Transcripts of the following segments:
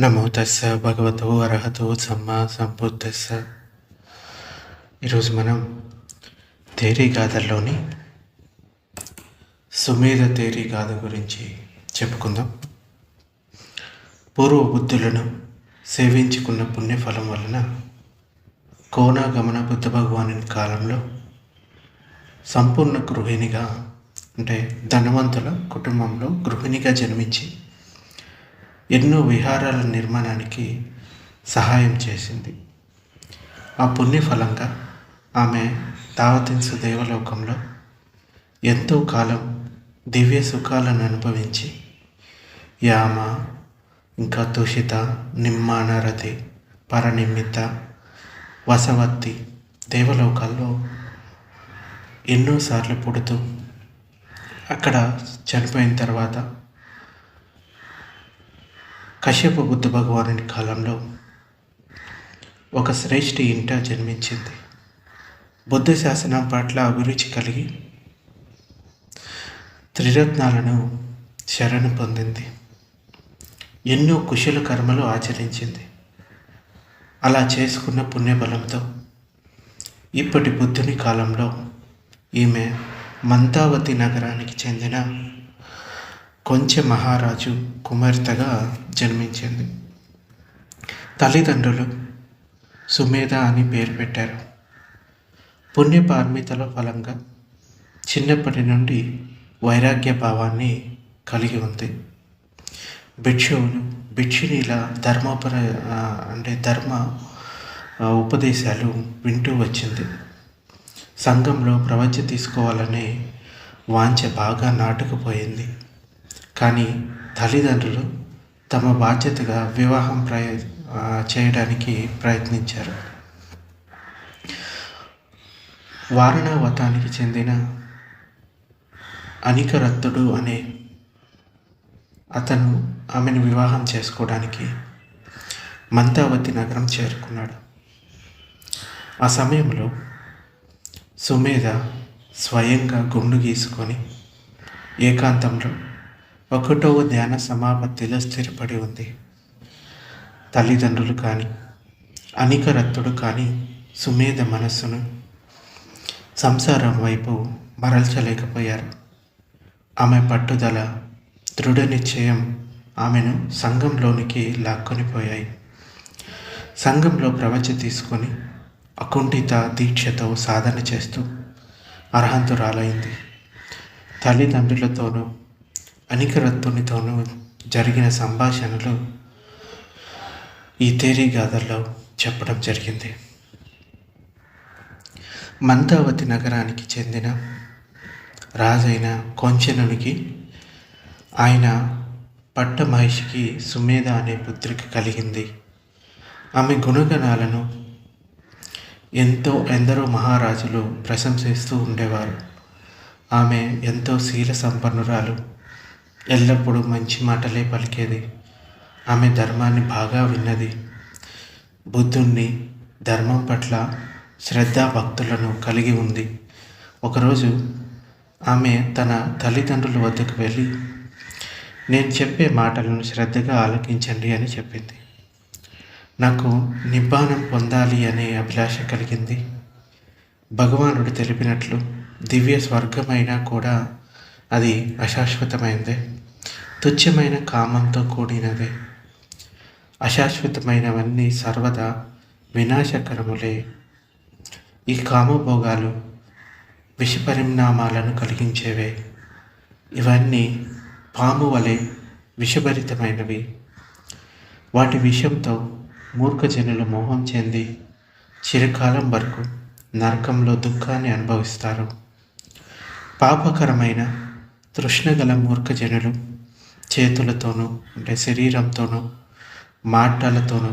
నమో తస్స భగవతో అర్హతో సమ్మా సంబుద్ధస్స ఈరోజు మనం తేరీ గాథల్లోని సుమేధ తేరీ గాథ గురించి చెప్పుకుందాం. పూర్వ బుద్ధులను సేవించుకున్న పుణ్యఫలం వలన కోణాగమన బుద్ధ భగవాను కాలంలో సంపూర్ణ గృహిణిగా అంటే ధనవంతుల కుటుంబంలో గృహిణిగా జన్మించి ఎన్నో విహారాల నిర్మాణానికి సహాయం చేసింది. ఆ పుణ్యఫలంగా ఆమె దావతిన్సు దేవలోకంలో ఎంతో కాలం దివ్య సుఖాలను అనుభవించి యామ ఇంకా తుషిత నిమ్మానరతి పరనిమిత వసవత్తి దేవలోకాల్లో ఎన్నోసార్లు పుడుతూ అక్కడ చనిపోయిన తర్వాత కశ్యప బుద్ధ భగవానుని కాలంలో ఒక శ్రేష్ఠ ఇంట జన్మించింది. బుద్ధ శాసనం పట్ల అభిరుచి కలిగి త్రిరత్నాలను శరణు పొందింది. ఎన్నో కుశల కర్మలు ఆచరించింది. అలా చేసుకున్న పుణ్యబలంతో ఇప్పటి బుద్ధుని కాలంలో ఈమె మంతావతి నగరానికి చెందిన కొంచెం మహారాజు కుమార్తెగా జన్మించింది. తల్లిదండ్రులు సుమేధ అని పేరు పెట్టారు. పుణ్యపార్మితల ఫలంగా చిన్నప్పటి నుండి వైరాగ్య భావాన్ని కలిగి ఉంది. భిక్షువులు భిక్షునిల ధర్మపర అంటే ధర్మ ఉపదేశాలు వింటూ వచ్చింది. సంఘంలో ప్రవచ తీసుకోవాలనే వాంఛ బాగా నాటుకుపోయింది. కానీ తల్లిదండ్రులు తమ బాధ్యతగా వివాహం ప్రయ చేయడానికి ప్రయత్నించారు. వారణావతానికి చెందిన అనికరత్తుడు అనే అతను ఆమెను వివాహం చేసుకోవడానికి మంతావతి నగరం చేరుకున్నాడు. ఆ సమయంలో సుమేధ స్వయంగా గుండు గీసుకొని ఏకాంతంలో ఒకటవ ధ్యాన సమాపత్తిలో స్థిరపడి ఉంది. తల్లిదండ్రులు కానీ అనికరత్తుడు కానీ సుమేధ మనస్సును సంసారం వైపు మరల్చలేకపోయారు. ఆమె పట్టుదల దృఢ నిశ్చయం ఆమెను సంఘంలోనికి లాక్కొనిపోయాయి సంఘంలో ప్రవచ తీసుకొని అకుంఠిత దీక్షతో సాధన చేస్తూ అర్హంతురాలైంది. తల్లిదండ్రులతోనూ అనికరత్తునితోనూ జరిగిన సంభాషణలు ఈ తేరీ గాథల్లో చెప్పడం జరిగింది. మంతావతి నగరానికి చెందిన రాజైన కొంచెనునికి ఆయన పట్ట మహిషికి సుమేధ అనే పుత్రిక కలిగింది. ఆమె గుణగణాలను ఎంతో ఎందరో మహారాజులు ప్రశంసిస్తూ ఉండేవారు. ఆమె ఎంతో శీల సంపన్నురాలు. ఎల్లప్పుడూ మంచి మాటలే పలికేది. ఆమె ధర్మాన్ని బాగా విన్నది. బుద్ధుణ్ణి ధర్మం పట్ల శ్రద్ధా భక్తులను కలిగి ఉంది. ఒకరోజు ఆమె తన తల్లిదండ్రుల వద్దకు వెళ్ళి నేను చెప్పే మాటలను శ్రద్ధగా ఆలకించండి అని చెప్పింది. నాకు నిబ్బానం పొందాలి అనే అభిలాష కలిగింది. భగవానుడు తెలిపినట్లు దివ్య స్వర్గమైనా కూడా అది అశాశ్వతమైనదే. తుచ్చమైన కామంతో కూడినదే. అశాశ్వతమైనవన్నీ సర్వదా వినాశకరములే. ఈ కామభోగాలు విషపరిణామాలను కలిగించేవే. ఇవన్నీ పాము వలె విషభరితమైనవి. వాటి విషంతో మూర్ఖజనులు మోహం చెంది చిరకాలం వరకు నరకంలో దుఃఖాన్ని అనుభవిస్తారు. పాపకరమైన తృష్ణగల మూర్ఖజనులు. చేతులతోనూ అంటే శరీరంతోనూ మాటలతోనూ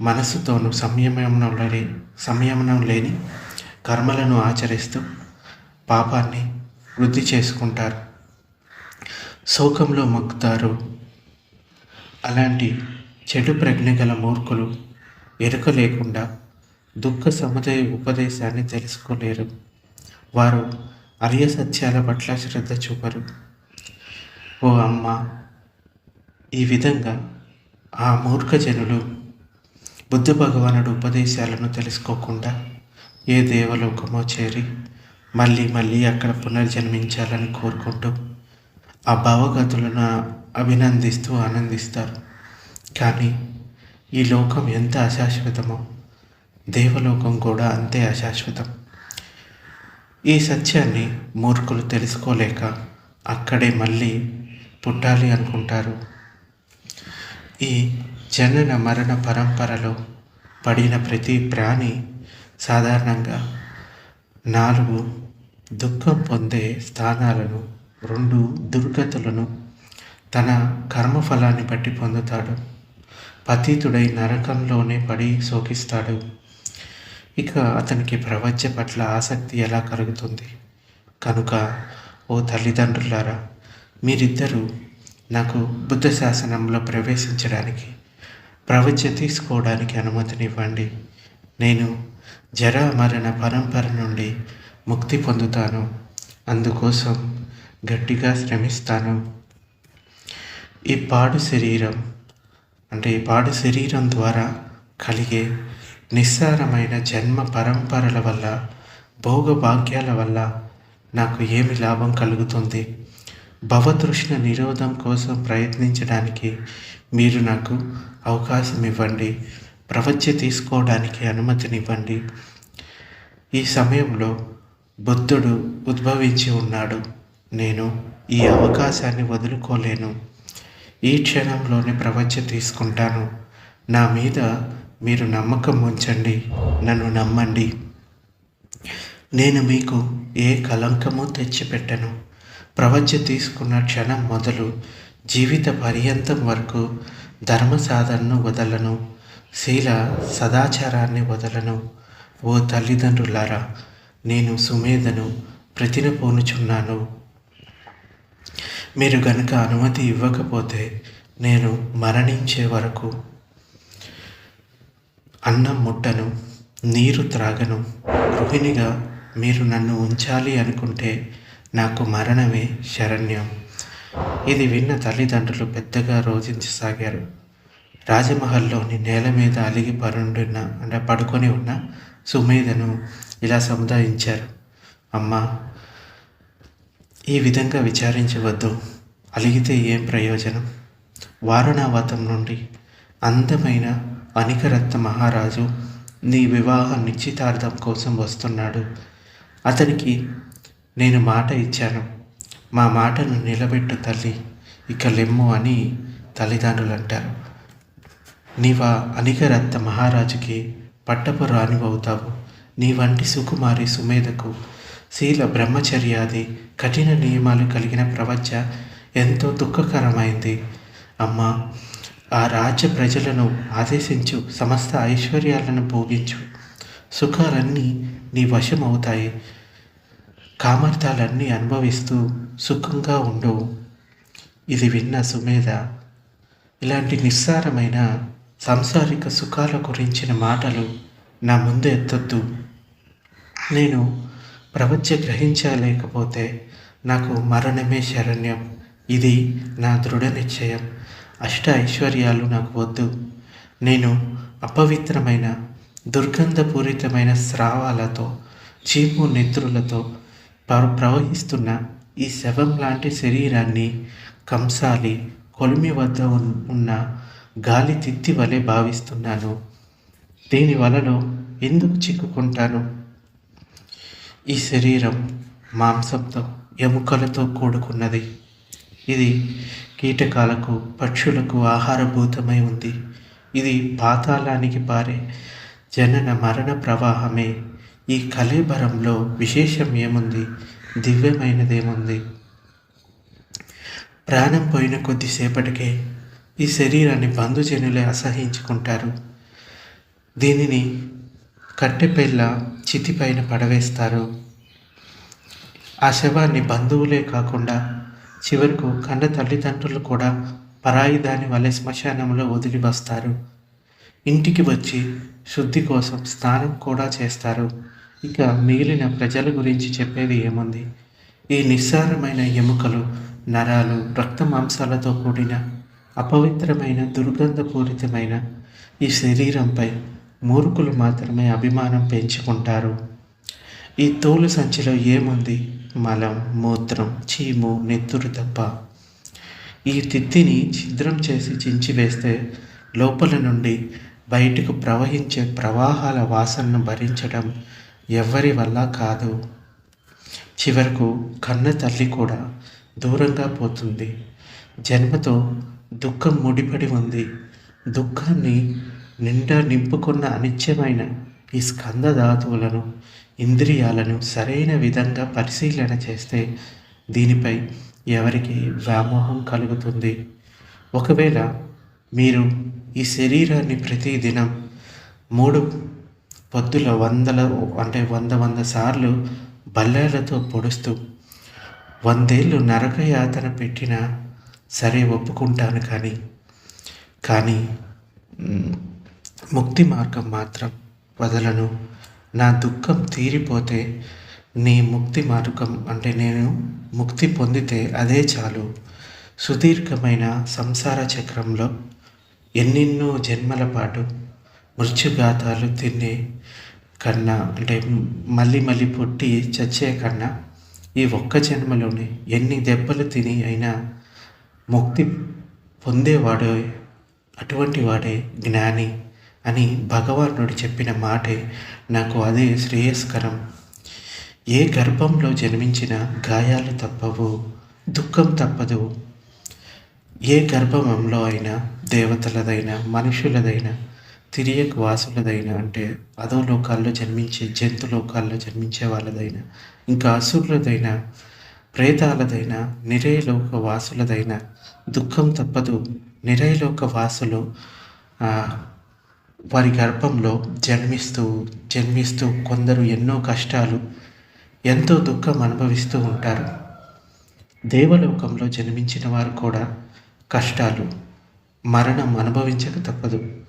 మనసుతోనూ సంయమనం లేని సంయమనం లేని కర్మలను ఆచరిస్తూ పాపాన్ని వృద్ధి చేసుకుంటారు. శోకంలో మొక్కుతారు. అలాంటి చెడు ప్రజ్ఞ గల మూర్ఖులు ఎరుక లేకుండా దుఃఖ సముదయ ఉపదేశాన్ని తెలుసుకోలేరు. వారు అర్య సత్యాల పట్ల శ్రద్ధ చూపరు. ఓ అమ్మ ఈ విధంగా ఆ మూర్ఖజనులు బుద్ధ భగవానుడు ఉపదేశాలను తెలుసుకోకుండా ఏ దేవలోకమో చేరి మళ్ళీ మళ్ళీ అక్కడ పునర్జన్మించాలని కోరుకుంటూ ఆ భావగతులను అభినందిస్తూ ఆనందిస్తారు. కానీ ఈ లోకం ఎంత అశాశ్వతమో దేవలోకం కూడా అంతే అశాశ్వతం. ఈ సత్యాన్ని మూర్ఖులు తెలుసుకోలేక అక్కడే మళ్ళీ పుట్టాలి అనుకుంటారు. ఈ జనన మరణ పరంపరలో పడిన ప్రతి ప్రాణి సాధారణంగా నాలుగు దుఃఖం పొందే స్థానాలను రెండు దుర్గతులను తన కర్మఫలాన్ని బట్టి పొందుతాడు. పతీతుడై నరకంలోనే పడి శోకిస్తాడు. ఇక అతనికి ప్రపంచ పట్ల ఆసక్తి ఎలా కలుగుతుంది? కనుక ఓ తల్లిదండ్రులారా మీరిద్దరూ నాకు బుద్ధ శాసనంలో ప్రవేశించడానికి ప్రవచ తీసుకోవడానికి అనుమతినివ్వండి. నేను జర మరణ పరంపర నుండి ముక్తి పొందుతాను. అందుకోసం గట్టిగా శ్రమిస్తాను. ఈ పాడు శరీరం అంటే ఈ పాడు శరీరం ద్వారా కలిగే నిస్సారమైన జన్మ పరంపరల వల్ల భోగభాగ్యాల వల్ల నాకు ఏమి లాభం కలుగుతుంది? భవతృష్ణ నిరోధం కోసం ప్రయత్నించడానికి మీరు నాకు అవకాశం ఇవ్వండి ప్రవచ్య తీసుకోవడానికి అనుమతినివ్వండి. ఈ సమయంలో బుద్ధుడు ఉద్భవించి ఉన్నాడు. నేను ఈ అవకాశాన్ని వదులుకోలేను. ఈ క్షణంలోనే ప్రవచ్య తీసుకుంటాను. నా మీద మీరు నమ్మకం ఉంచండి నన్ను నమ్మండి. నేను మీకు ఏ కలంకము తెచ్చిపెట్టను. ప్రవచ తీసుకున్న క్షణం మొదలు జీవిత పర్యంతం వరకు ధర్మ సాధనను వదలను శీల సదాచారాన్ని వదలను. ఓ తల్లిదండ్రులారా నేను సుమేధను ప్రతిన పోనుచున్నాను మీరు గనుక అనుమతి ఇవ్వకపోతే నేను మరణించే వరకు అన్నం ముట్టను నీరు త్రాగను గృహిణిగా మీరు నన్ను ఉంచాలి అనుకుంటే నాకు మరణమే శరణ్యం. ఇది విన్న తల్లిదండ్రులు పెద్దగా రోధించసాగారు రాజమహల్లోని నేల మీద అలిగి పరుండున్న అంటే పడుకొని ఉన్న సుమేధను ఇలా సముదాయించారు. అమ్మా ఈ విధంగా విచారించవద్దు. అలిగితే ఏం ప్రయోజనం? వారణావతం నుండి అందమైన అనికరత్న మహారాజు నీ వివాహ నిశ్చితార్థం కోసం వస్తున్నాడు. అతనికి నేను మాట ఇచ్చాను. మా మాటను నిలబెట్టు తల్లి ఇక లెమ్ము అని తల్లిదండ్రులు అంటారు నీవా అనికరత్న మహారాజుకి పట్టపు రానివవుతావు నీ వంటి సుకుమారి సుమేధకు శీల బ్రహ్మచర్యాది కఠిన నియమాలు కలిగిన ప్రవచ ఎంతో దుఃఖకరమైంది. అమ్మా ఆ రాజ్య ప్రజలను ఆదేశించు సమస్త ఐశ్వర్యాలను భోగించు. సుఖాలన్నీ నీ వశం అవుతాయి కామర్థాలన్నీ అనుభవిస్తూ సుఖంగా ఉండు. ఇది విన్న సుమేధ ఇలాంటి నిస్సారమైన సాంసారిక సుఖాల గురించిన మాటలు నా ముందు ఎత్తొద్దు. నేను ప్రపంచ గ్రహించలేకపోతే నాకు మరణమే శరణ్యం. ఇది నా దృఢ నిశ్చయం. అష్ట ఐశ్వర్యాలు నాకు వద్దు. నేను అపవిత్రమైన దుర్గంధపూరితమైన స్రావాలతో చీపు నిద్రులతో ప్ర- ప్రవహిస్తున్న ఈ శవం లాంటి శరీరాన్ని కంసాలి కొలిమి వద్ద ఉన్న గాలి తిత్తి వలె భావిస్తున్నాను. దీని వలలో ఎందుకు చిక్కుకుంటాను? ఈ శరీరం మాంసంతో ఎముకలతో కూడుకున్నది. ఇది కీటకాలకు పక్షులకు ఆహారభూతమై ఉంది. ఇది పాతాళానికి పారే జనన మరణ ప్రవాహమే. ఈ కలేబరంలో విశేషం ఏముంది? దివ్యమైనదేముంది? ప్రాణం పోయిన కొద్దిసేపటికే ఈ శరీరాన్ని బంధుజనులే అసహించుకుంటారు. దీనిని కట్టెపెల్ల చితిపైన పడవేస్తారు. ఆ శవాన్ని బంధువులే కాకుండా చివరకు కన్న తల్లిదండ్రులు కూడా పరాయి దాని వలె శ్మశానంలో వదిలి వస్తారు ఇంటికి వచ్చి శుద్ధి కోసం స్నానం కూడా చేస్తారు. ఇక మిగిలిన ప్రజల గురించి చెప్పేది ఏముంది? ఈ నిస్సారమైన ఎముకలు నరాలు రక్త మాంసాలతో కూడిన అపవిత్రమైన దుర్గంధపూరితమైన ఈ శరీరంపై మూర్ఖులు మాత్రమే అభిమానం పెంచుకుంటారు. ఈ తోలు సంచిలో ఏముంది? మలం మూత్రం చీము నెత్తురు తప్ప ఈ తిత్తిని ఛిద్రం చేసి చించివేస్తే లోపల నుండి బయటకు ప్రవహించే ప్రవాహాల వాసనను భరించడం ఎవ్వరి వల్ల కాదు చివరకు కన్న తల్లి కూడా దూరంగా పోతుంది జన్మతో దుఃఖం ముడిపడి ఉంది దుఃఖాన్ని నిండా నింపుకున్న అనిత్యమైన ఈ స్కంద ధాతువులను ఇంద్రియాలను సరైన విధంగా పరిశీలన చేస్తే దీనిపై ఎవరికి వ్యామోహం కలుగుతుంది. ఒకవేళ మీరు ఈ శరీరాన్ని ప్రతిదినం మూడు పొద్దుల వందల అంటే వంద వంద సార్లు బల్లేలతో పొడుస్తూ వందేళ్ళు నరకయాతన పెట్టినా సరే ఒప్పుకుంటాను కానీ కానీ ముక్తి మార్గం మాత్రం వదలను. నా దుఃఖం తీరిపోతే నీ ముక్తి మార్గం అంటే నేను ముక్తి పొందితే అదే చాలు. సుదీర్ఘమైన సంసార చక్రంలో ఎన్నెన్నో జన్మల పాటు మృత్యుగాథాలు తినే కన్నా అంటే మళ్ళీ మళ్ళీ పుట్టి చచ్చే కన్నా ఈ ఒక్క జన్మలోనే ఎన్ని దెబ్బలు తిని అయినా ముక్తి పొందేవాడే అటువంటి వాడే జ్ఞాని. అని భగవానుడు చెప్పిన మాటే నాకు అదే శ్రేయస్కరం. ఏ గర్భంలో జన్మించిన గాయాలు తప్పవు దుఃఖం తప్పదు. ఏ గర్భంలో అయినా దేవతలదైనా మనుషులదైనా తిరియక్ వాసులదైనా అంటే అదో లోకాల్లో జన్మించే జంతు లోకాల్లో జన్మించే వాళ్ళదైనా ఇంకా అసురులదైనా ప్రేతాలదైనా నిరయలోక వాసులదైనా దుఃఖం తప్పదు. నిరయలోక వాసులు వారి గర్భంలో జన్మిస్తూ జన్మిస్తూ కొందరు ఎన్నో కష్టాలు ఎంతో దుఃఖం అనుభవిస్తూ ఉంటారు. దేవలోకంలో జన్మించిన వారు కూడా కష్టాలు మరణం అనుభవించక తప్పదు.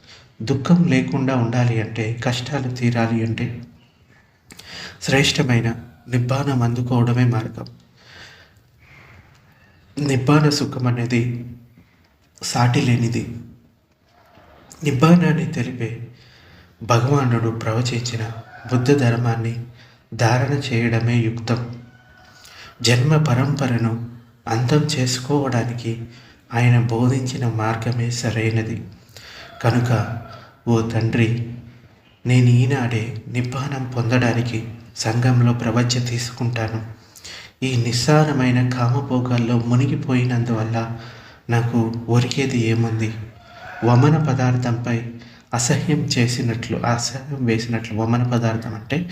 దుఃఖం లేకుండా ఉండాలి అంటే కష్టాలు తీరాలి అంటే శ్రేష్టమైన నిబ్బానం అందుకోవడమే మార్గం. నిబ్బాన సుఖం అనేది సాటి లేనిది నిబ్బానాన్ని తెలిపే భగవానుడు ప్రవచించిన బుద్ధ ధర్మాన్ని ధారణ చేయడమే యుక్తం. జన్మ పరంపరను అంతం చేసుకోవడానికి ఆయన బోధించిన మార్గమే సరైనది. కనుక ఓ తండ్రి నేను ఈనాడే నిబ్బానం పొందడానికి సంఘంలో ప్రవచ తీసుకుంటాను. ఈ నిస్సారమైన కామభోగాల్లో మునిగిపోయినందువల్ల నాకు ఒరికేది ఏముంది? వమన పదార్థంపై అసహ్యం చేసినట్లు అసహ్యం వేసినట్లు వమన పదార్థం అంటే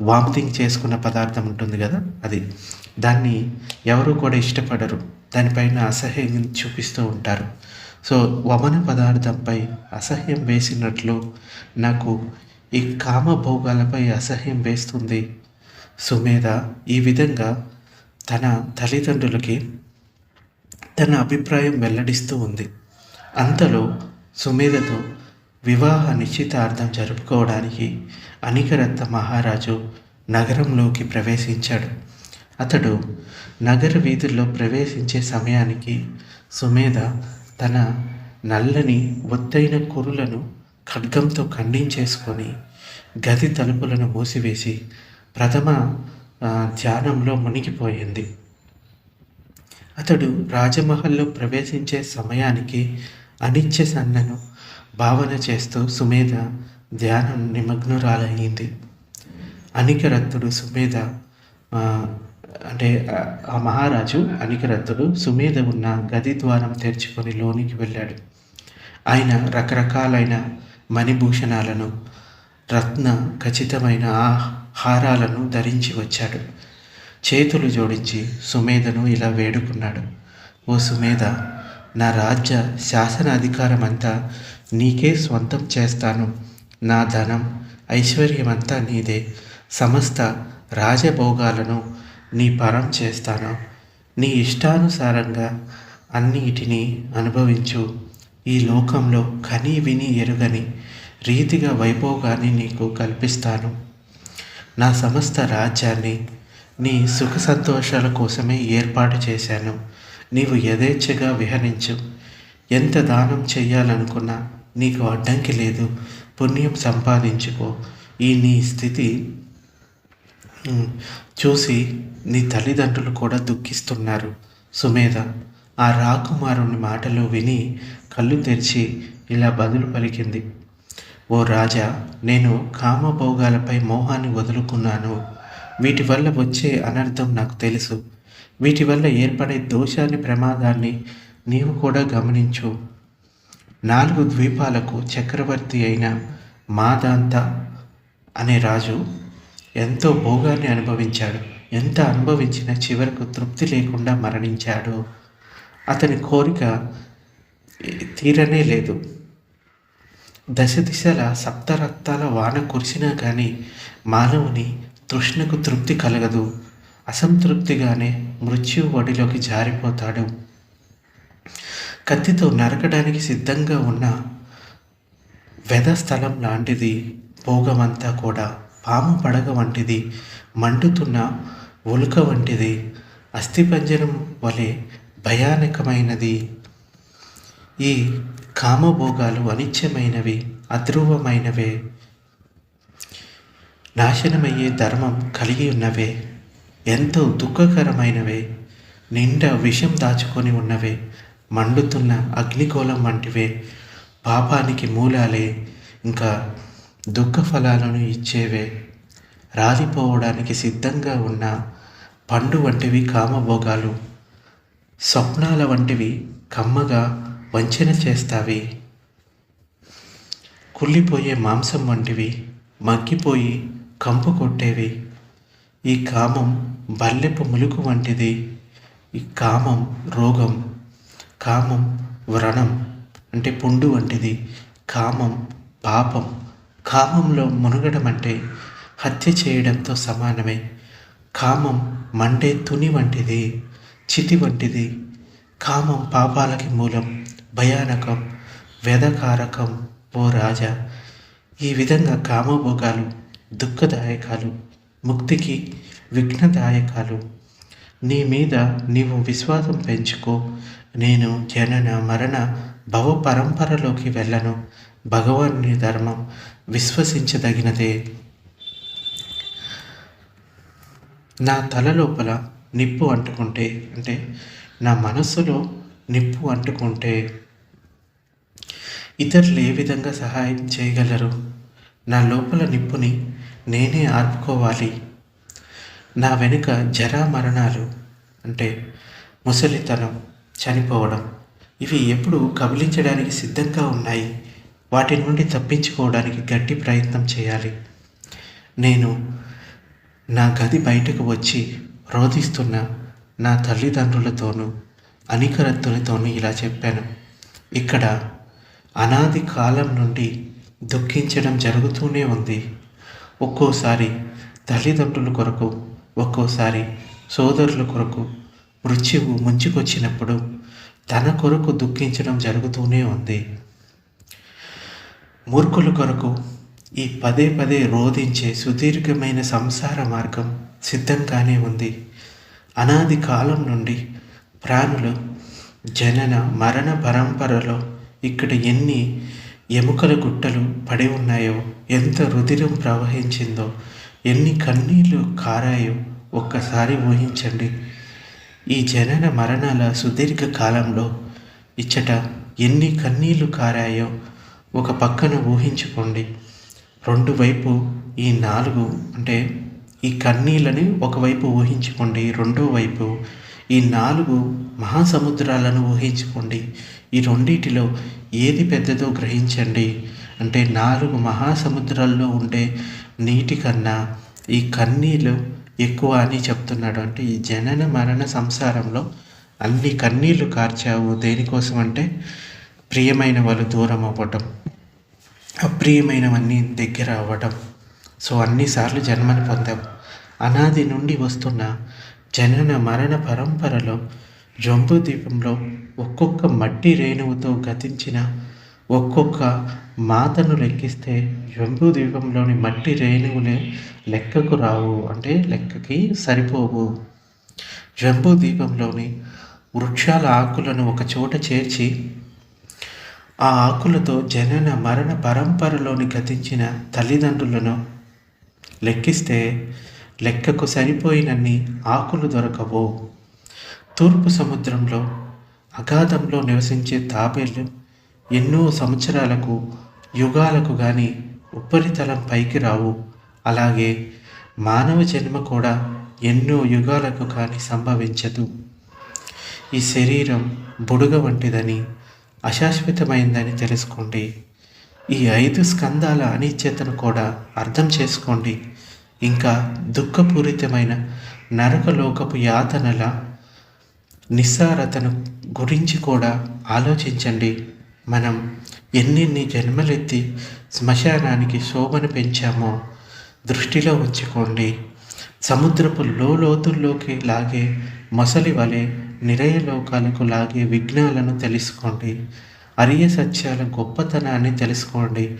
వామిటింగ్ చేసుకున్న పదార్థం ఉంటుంది కదా అది. దాన్ని ఎవరు కూడా ఇష్టపడరు. దానిపైన అసహ్యం చూపిస్తూ ఉంటారు. సో వమన పదార్థంపై అసహ్యం వేసినట్లు నాకు ఈ కామ భోగాలపై అసహ్యం వేస్తుంది. సుమేధ ఈ విధంగా తన తల్లిదండ్రులకి తన అభిప్రాయం వెల్లడిస్తూ ఉంది. అంతలో సుమేధతో వివాహ నిశ్చితార్థం జరుపుకోవడానికి అనికరత్త మహారాజు నగరంలోకి ప్రవేశించాడు. అతడు నగర వీధుల్లో ప్రవేశించే సమయానికి సుమేధ తన నల్లని ఒత్తైన కురులను ఖడ్గంతో ఖండించేసుకొని గది తలుపులను మూసివేసి ప్రథమ ధ్యానంలో మునిగిపోయింది. అతడు రాజమహల్లో ప్రవేశించే సమయానికి అనిత్య సన్నను భావన చేస్తూ సుమేధ ధ్యానం నిమగ్నురాలయ్యింది అనికరత్తుడు సుమేధ అంటే ఆ మహారాజు అనికరత్తుడు సుమేధ ఉన్న గది ద్వారం తెరుచుకొని లోనికి వెళ్ళాడు. ఆయన రకరకాలైన మణిభూషణాలను రత్న ఖచ్చితమైన హారాలను ధరించి వచ్చాడు. చేతులు జోడించి సుమేధను ఇలా వేడుకున్నాడు. ఓ సుమేధ నా రాజ్య శాసనాధికారం అంతా నీకే స్వంతం చేస్తాను. నా ధనం ఐశ్వర్యమంతా నీదే. సమస్త రాజభోగాలను నీ పరం చేస్తాను. నీ ఇష్టానుసారంగా అన్నిటినీ అనుభవించు. ఈ లోకంలో కని విని ఎరుగని రీతిగా వైభోగాన్ని నీకు కల్పిస్తాను. నా సమస్త రాజ్యాన్ని నీ సుఖ సంతోషాల కోసమే ఏర్పాటు చేశాను. నీవు యథేచ్ఛగా విహరించు. ఎంత దానం చేయాలనుకున్నా నీకు అడ్డంకి లేదు. పుణ్యం సంపాదించుకో. ఈ నీ స్థితి చూసి నీ తల్లిదండ్రులు కూడా దుఃఖిస్తున్నారు. సుమేధ ఆ రాకుమారుని మాటలు విని కళ్ళు తెరిచి ఇలా బదులు పలికింది. ఓ రాజా నేను కామభోగాలపై మోహాన్ని వదులుకున్నాను. వీటి వల్ల వచ్చే అనర్థం నాకు తెలుసు. వీటి వల్ల ఏర్పడే దోషాన్ని ప్రమాదాన్ని నీవు కూడా గమనించు. నాలుగు ద్వీపాలకు చక్రవర్తి అయిన మాదాంత అనే రాజు ఎంతో భోగాన్ని అనుభవించాడు. ఎంత అనుభవించినా చివరకు తృప్తి లేకుండా మరణించాడు. అతని కోరిక తీరనే లేదు. దశ దిశల సప్తరక్తాల వాన కురిసినా కానీ మానవుని తృష్ణకు తృప్తి కలగదు. అసంతృప్తిగానే మృత్యు ఒడిలోకి జారిపోతాడు. కత్తితో నరకడానికి సిద్ధంగా ఉన్న వెద స్థలం లాంటిది భోగమంతా కూడా పాము పడగ వంటిది మండుతున్న ఉలుక వంటిది అస్థిపంజరం వలె భయానకమైనది. ఈ కామభోగాలు అనిత్యమైనవి అధ్రువమైనవే. నాశనమయ్యే ధర్మం కలిగి ఉన్నవే. ఎంతో దుఃఖకరమైనవే. నిండా విషం దాచుకొని ఉన్నవే. మండుతున్న అగ్నిగోళం వంటివే. పాపానికి మూలాలే. ఇంకా దుఃఖ ఫలాలను ఇచ్చేవే. రాలిపోవడానికి సిద్ధంగా ఉన్న పండు వంటివి కామభోగాలు. స్వప్నాల వంటివి కమ్మగా వంచన చేస్తావి. కుళ్ళిపోయే మాంసం వంటివి. మగ్గిపోయి కంపు కొట్టేవి. ఈ కామం బల్లెపు ములుకు వంటిది. ఈ కామం రోగం కామం వ్రణం అంటే పుండు వంటిది. కామం పాపం. కామంలో మునగడం అంటే హత్య చేయడంతో సమానమే. కామం మండే తుని వంటిది చితి వంటిది. కామం పాపాలకి మూలం భయానకం వేదకారకం ఓ రాజా. ఈ విధంగా కామభోగాలు దుఃఖదాయకాలు ముక్తికి విఘ్నదాయకాలు. నీ మీద నీవు విశ్వాసం పెంచుకో. నేను జనన మరణ భవ పరంపరలోకి వెళ్ళను. భగవాన్ని ధర్మం విశ్వసించదగినదే. నా తల లోపల నిప్పు అంటుకుంటే అంటే నా మనస్సులో నిప్పు అంటుకుంటే ఇతరులు ఏ విధంగా సహాయం చేయగలరు? నా లోపల నిప్పుని నేనే ఆర్పుకోవాలి. నా వెనుక జరా మరణాలు అంటే ముసలితనం చనిపోవడం. ఇవి ఎప్పుడు కబలించడానికి సిద్ధంగా ఉన్నాయి. వాటి నుండి తప్పించుకోవడానికి గట్టి ప్రయత్నం చేయాలి. నేను నా గది బయటకు వచ్చి రోధిస్తున్న నా తల్లిదండ్రులతోనూ అనికరత్తులతోనూ ఇలా చెప్పాను. ఇక్కడ అనాది కాలం నుండి దుఃఖించడం జరుగుతూనే ఉంది. ఒక్కోసారి తల్లిదండ్రుల కొరకు ఒక్కోసారి సోదరుల కొరకు మృత్యువు ముంచుకొచ్చినప్పుడు తన కొరకు దుఃఖించడం జరుగుతూనే ఉంది. మూర్ఖుల కొరకు ఈ పదే పదే రోధించే సుదీర్ఘమైన సంసార మార్గం సిద్ధంగానే ఉంది. అనాది కాలం నుండి ప్రాణులు జనన మరణ పరంపరలో ఇక్కడ ఎన్ని ఎముకల గుట్టలు పడి ఉన్నాయో ఎంత రుధిరం ప్రవహించిందో ఎన్ని కన్నీళ్ళు కారాయో ఒక్కసారి ఊహించండి. ఈ జనన మరణాల సుదీర్ఘ కాలంలో ఇచ్చట ఎన్ని కన్నీళ్ళు కారాయో ఒక పక్కన ఊహించుకోండి. రెండు వైపు ఈ నాలుగు అంటే ఈ కన్నీళ్ళని ఒకవైపు ఊహించుకోండి రెండో వైపు ఈ నాలుగు మహాసముద్రాలను ఊహించుకోండి. ఈ రెండిటిలో ఏది పెద్దదో గ్రహించండి. అంటే నాలుగు మహాసముద్రాల్లో ఉండే నీటి కన్నా ఈ కన్నీళ్ళు ఎక్కువ అని చెప్తున్నాడు. అంటే ఈ జనన మరణ సంసారంలో అన్ని కన్నీళ్ళు కార్చావు దేనికోసం అంటే ప్రియమైన వాళ్ళు దూరం అవ్వటం అప్రియమైనవన్నీ దగ్గర అవ్వటం. సో అన్నిసార్లు జన్మను పొందాం. అనాది నుండి వస్తున్న జనన మరణ పరంపరలో జంబు ద్వీపంలో ఒక్కొక్క మట్టి రేణువుతో గతించిన ఒక్కొక్క మాతను లెక్కిస్తే జంబూ ద్వీపంలోని మట్టి రేణువులే లెక్కకు రావు అంటే లెక్కకి సరిపోవు. జంబూ ద్వీపంలోని వృక్షాల ఆకులను ఒక చోట చేర్చి ఆ ఆకులతో జనన మరణ పరంపరలోని గతించిన తల్లిదండ్రులను లెక్కిస్తే లెక్కకు సరిపోయినన్ని ఆకులు దొరకవు. తూర్పు సముద్రంలో అగాధంలో నివసించే తాబేళ్ళు ఎన్నో సంవత్సరాలకు యుగాలకు కానీ ఉపరితలం పైకి రావు. అలాగే మానవ జన్మ కూడా ఎన్నో యుగాలకు కానీ సంభవించదు. ఈ శరీరం బుడుగ వంటిదని అశాశ్వతమైందని తెలుసుకోండి. ఈ ఐదు స్కందాల అనిత్యతను కూడా అర్థం చేసుకోండి. ఇంకా దుఃఖపూరితమైన నరకలోకపు యాతనల నిస్సారతను గురించి కూడా ఆలోచించండి. మనం ఎన్నెన్ని జన్మలెత్తి శ్మశానానికి శోభను పెంచామో దృష్టిలో ఉంచుకోండి. సముద్రపు లోతుల్లోకి లాగే మొసలి వలె నిరయ లోకాలకు లాగే విఘ్నాలను తెలుసుకోండి. అరియ సత్యాల గొప్పతనాన్ని తెలుసుకోండి.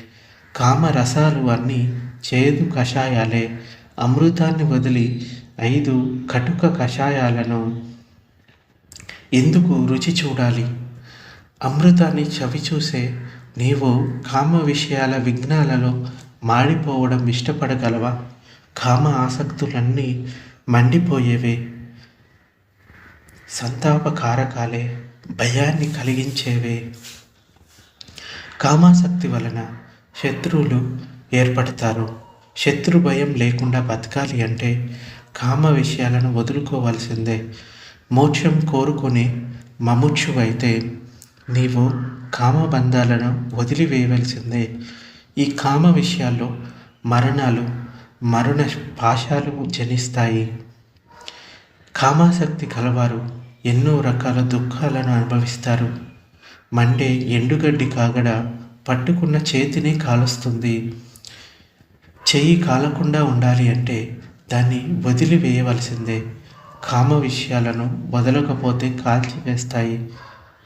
కామ రసాలు అన్నీ చేదు కషాయాలే. అమృతాన్ని వదిలి ఐదు కటుక కషాయాలను ఎందుకు రుచి చూడాలి? అమృతాన్ని చవి చూసే నీవు కామ విషయాల విఘ్నాలలో మాడిపోవడం ఇష్టపడగలవా? కామ ఆసక్తులన్నీ మండిపోయేవే. సంతాపకారకాలే భయాన్ని కలిగించేవే. కామాసక్తి వలన శత్రువులు ఏర్పడతారు. శత్రు భయం లేకుండా బతకాలి అంటే కామ విషయాలను వదులుకోవాల్సిందే. మోక్షం కోరుకొని మముక్షువైతే నీవు కామబంధాలను వదిలివేయవలసిందే. ఈ కామ విషయాల్లో మరణాలు మరణ పాశాలు జనిస్తాయి. కామాసక్తి కలవారు ఎన్నో రకాల దుఃఖాలను అనుభవిస్తారు. మండే ఎండుగడ్డి కాగడ పట్టుకున్న చేతిని కాలుస్తుంది. చెయ్యి కాలకుండా ఉండాలి అంటే దాన్ని వదిలివేయవలసిందే. కామ విషయాలను వదలకపోతే కాల్చివేస్తాయి.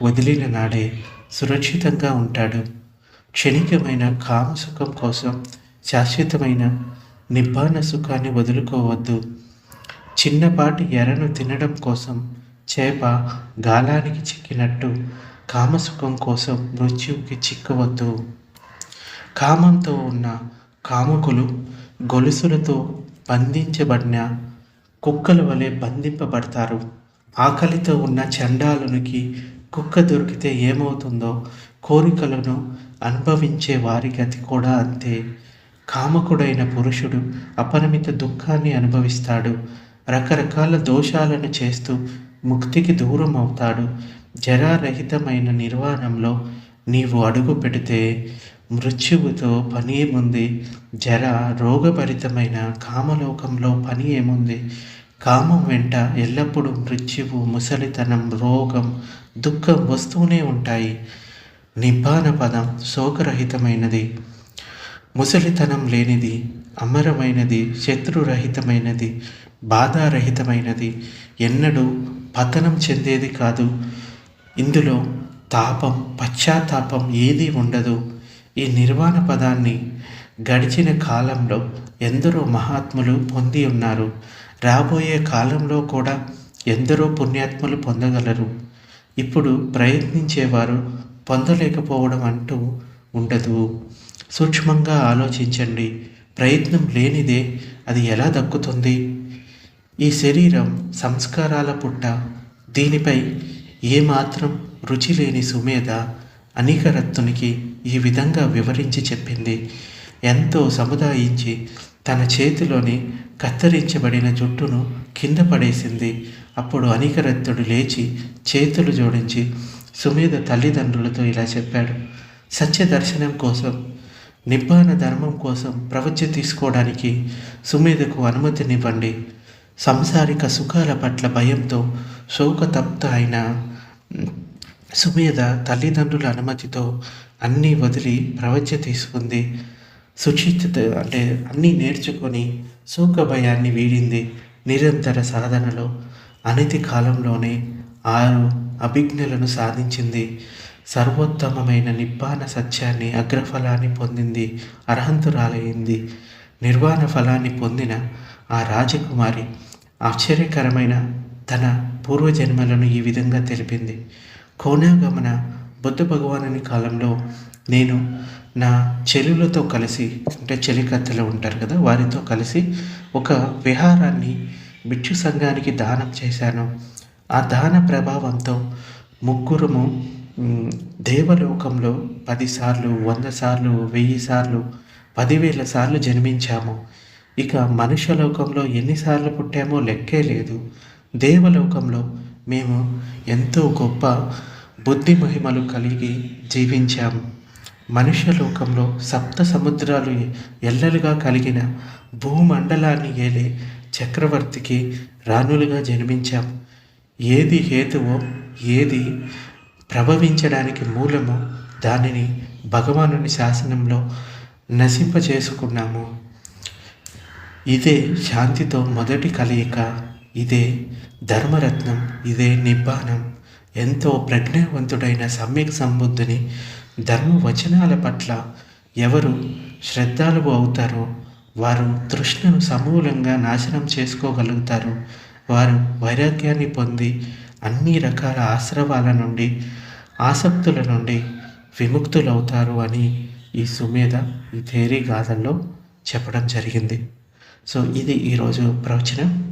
వదిలిన నాడే సురక్షితంగా ఉంటాడు. క్షణికమైన కామసుఖం కోసం శాశ్వతమైన నిబ్బాన సుఖాన్ని వదులుకోవద్దు. చిన్నపాటి ఎరను తినడం కోసం చేప గాలానికి చిక్కినట్టు కామసుఖం కోసం మృత్యువుకి చిక్కవద్దు. కామంతో ఉన్న కాముకులు గొలుసులతో బంధించబడిన కుక్కల వలె బంధింపబడతారు. ఆకలితో ఉన్న చండాలునికి కుక్క దొరికితే ఏమవుతుందో కోరికలను అనుభవించే వారి గతి కూడా అంతే. కామకుడైన పురుషుడు అపరిమిత దుఃఖాన్ని అనుభవిస్తాడు. రకరకాల దోషాలను చేస్తూ ముక్తికి దూరం అవుతాడు జరారహితమైన నిర్వాణంలో నీవు అడుగు పెడితే మృత్యువుతో పని ఏముంది? జర రోగభరితమైన కామలోకంలో పని ఏముంది? కామం వెంట ఎల్లప్పుడూ మృత్యువు ముసలితనం రోగం దుఃఖం వస్తూనే ఉంటాయి. నిబ్బాన పదం శోకరహితమైనది. ముసలితనం లేనిది అమరమైనది శత్రురహితమైనది బాధారహితమైనది. ఎన్నడూ పతనం చెందేది కాదు. ఇందులో తాపం పశ్చాత్తాపం ఏదీ ఉండదు. ఈ నిర్వాణ పదాన్ని గడిచిన కాలంలో ఎందరో మహాత్ములు పొంది ఉన్నారు. రాబోయే కాలంలో కూడా ఎందరో పుణ్యాత్ములు పొందగలరు. ఇప్పుడు ప్రయత్నించేవారు పొందలేకపోవడం అంటూ ఉండదు. సూక్ష్మంగా ఆలోచించండి. ప్రయత్నం లేనిదే అది ఎలా దక్కుతుంది? ఈ శరీరం సంస్కారాల పుట్ట దీనిపై ఏమాత్రం రుచి లేని సుమేధ అనికరత్తునికి ఈ విధంగా వివరించి చెప్పింది. ఎంతో సముదాయించి తన చేతిలోని కత్తిరించబడిన జుట్టును కింద పడేసింది. అప్పుడు అనికరత్తుడు లేచి చేతులు జోడించి సుమేధ తల్లిదండ్రులతో ఇలా చెప్పాడు సత్య దర్శనం కోసం నిబ్బాన ధర్మం కోసం ప్రవచ తీసుకోవడానికి సుమేధకు అనుమతినివ్వండి. సంసారిక సుఖాల పట్ల భయంతో శోకతప్త అయిన సుమేధ తల్లిదండ్రుల అనుమతితో అన్నీ వదిలి ప్రవచ తీసుకుంది. సుచిత అంటే అన్నీ నేర్చుకొని శోక భయాన్ని వీడింది నిరంతర సాధనలో. అనతి కాలంలోనే ఆరు అభిజ్ఞలను సాధించింది. సర్వోత్తమమైన నిబ్బాన సత్యాన్ని అగ్రఫలాన్ని పొందింది అర్హంతురాలయ్యింది నిర్వాణ ఫలాన్ని పొందిన ఆ రాజకుమారి ఆశ్చర్యకరమైన తన పూర్వజన్మలను ఈ విధంగా తెలిపింది. కోనాగమన బుద్ధ భగవానుని కాలంలో నేను నా చెలులతో కలిసి అంటే చెలికత్తెలు ఉంటారు కదా వారితో కలిసి ఒక విహారాన్ని భిక్షు సంఘానికి దానం చేశాను. ఆ దాన ప్రభావంతో ముగ్గురము దేవలోకంలో పదిసార్లు వంద సార్లు వెయ్యి సార్లు పదివేల సార్లు జన్మించాము. ఇక మనుష్య లోకంలో ఎన్నిసార్లు పుట్టామో లెక్కే లేదు. దేవలోకంలో మేము ఎంతో గొప్ప బుద్ధి మహిమలు కలిగి జీవించాము. మనుష్య లోకంలో సప్త సముద్రాలు ఎల్లలుగా కలిగిన భూమండలాన్ని ఏలే చక్రవర్తికి రాణులుగా జన్మించాం. ఏది హేతువో ఏది ప్రభవించడానికి మూలమో దానిని భగవానుని శాసనంలో నశింపచేసుకున్నాము ఇదే శాంతితో మొదటి కలయిక ఇదే ధర్మరత్నం ఇదే నిబ్బానం ఎంతో ప్రజ్ఞావంతుడైన సమ్యక్ సంబుద్ధుని ధర్మ వచనాల పట్ల ఎవరు శ్రద్ధాలువు అవుతారో వారు తృష్ణను సమూలంగా నాశనం చేసుకోగలుగుతారు. వారు వైరాగ్యాన్ని పొంది అన్ని రకాల ఆశ్రవాల నుండి ఆసక్తుల నుండి విముక్తులవుతారు అని ఈ సుమేధ ఈ థేరీ గాథల్లో చెప్పడం జరిగింది. సో ఇది ఈరోజు ప్రవచనం.